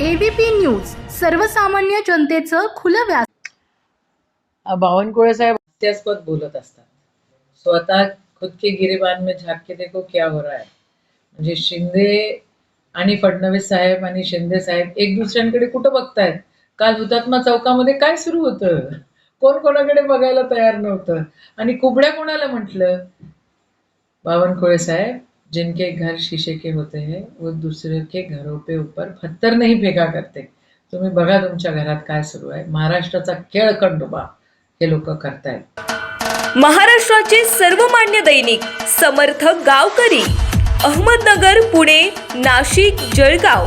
ABP news सर्वसामान्य जनतेचं खुलं व्यास बावनकुळे साहेब हास्यास्पद बोलत असतात. स्वतः खुद के गिरेबान में झाक के देखो क्या हो रहा है. म्हणजे शिंदे आणि फडणवीस साहेब आणि शिंदे साहेब एक दुसऱ्यांकडे कुठं बघतायत? काल हुतात्मा चौकामध्ये काय सुरू होतं? कोण कोणाकडे बघायला तयार नव्हतं? आणि कुबड्या कोणाला म्हटलं? बावनकुळे साहेब. जिनके घर शीशे के होते हैं वो दुसरे के घरों पे ऊपर पत्थर नहीं फेका करते। तुम्ही बघा तुमच्या घरात काय सुरू आहे? महाराष्ट्राचा खेळ कंडोबा हे लोक करतायत. महाराष्ट्राचे सर्वमान्य दैनिक समर्थ गावकरी अहमदनगर पुणे नाशिक जळगाव.